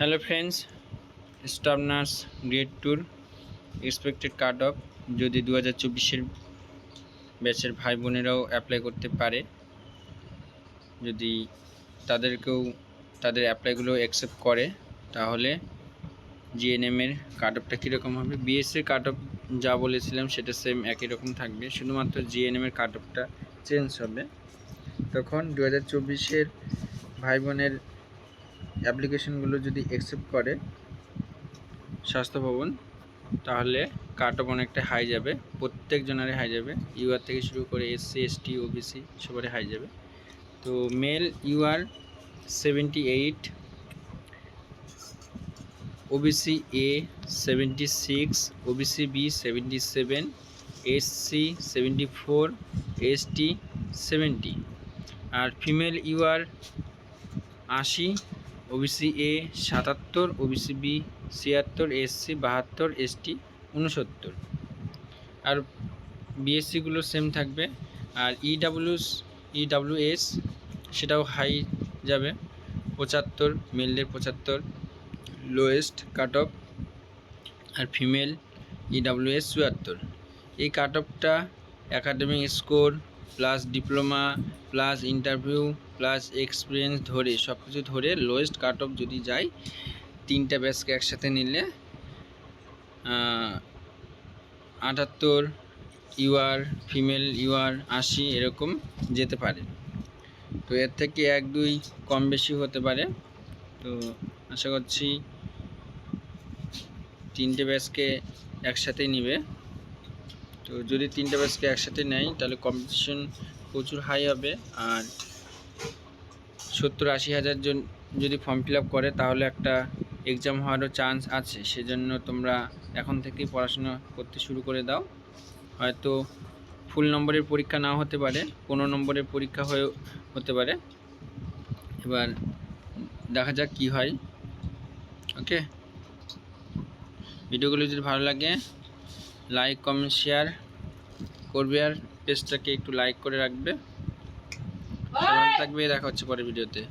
Hello friends staff nurse grade two expected cut off যদি দু হাজার চব্বিশের ব্যাচের ভাই বোনেরাও অ্যাপ্লাই করতে পারে, যদি তাদেরকেও, তাদের অ্যাপ্লাইগুলো অ্যাকসেপ্ট করে, তাহলে জিএনএমের কাট অফটা কীরকম হবে? বিএসসির কাট অফ যা বলেছিলাম সেটা সেম একই রকম থাকবে, শুধুমাত্র জিএনএমের কাট অফটা চেঞ্জ হবে। তখন দু হাজার চব্বিশের ভাই বোনের অ্যাপ্লিকেশনগুলো যদি অ্যাকসেপ্ট করে স্বাস্থ্য ভবন, তাহলে কাট অনেকটা হাই যাবে। প্রত্যেক জনারে হাই যাবে ইউআর থেকে শুরু করে এসসি এসটি ওবিসি সবারই হাই যাবে। তো male UR seventy eight OBC A seventy six OBC B seventy seven SC seventy four ST seventy R female UR আশি ওবিসি এ সাতাত্তর, ওবিসি বি ছিয়াত্তর, এসসি বাহাত্তর, এসটি উনসত্তর আর বিএসসিগুলো সেম থাকবে। আর E ইডাব্লিউস ইডাব্লিউএস সেটাও হাই যাবে। পঁচাত্তর মেলদের পঁচাত্তর। লোয়েস্ট কাট অফ আর ফিমেল ইডাব্লিউএস চুয়াত্তর এই cut অফটা academic score plus diploma, plus interview, plus experience ধরে সব কিছু ধরে লোয়েস্ট কাট অফ যদি যায় তিনটা ব্যাচকে একসাথে নিলে আটাত্তর ইউআর ফিমেল ইউআর আশি, এরকম যেতে পারে। তো এর থেকে এক, দুই কম বেশি হতে পারে। তো আশা করছি তিনটে ব্যাচকে একসাথে নিবে। তো যদি তিনটে ব্যাচকে একসাথে নেয়, তাহলে কম্পিটিশন প্রচুর হাই হবে। আর সত্তর আশি হাজার জন যদি ফর্ম ফিল আপ করে, তাহলে একটা এক্সাম হওয়ারও চান্স আছে। সেজন্য তোমরা এখন থেকেই পড়াশোনা করতে শুরু করে দাও। হয়তো ফুল নম্বরের পরীক্ষা নাও হতে পারে পনেরো নম্বরের পরীক্ষা হয়ে হতে পারে। এবার দেখা যাক কি হয়। ওকে ভিডিওগুলো যদি ভালো লাগে লাইক কমেন্ট শেয়ার করবে আর পেজটাকে একটু লাইক করে রাখবে। থাকবে দেখা হচ্ছে পরের ভিডিওতে।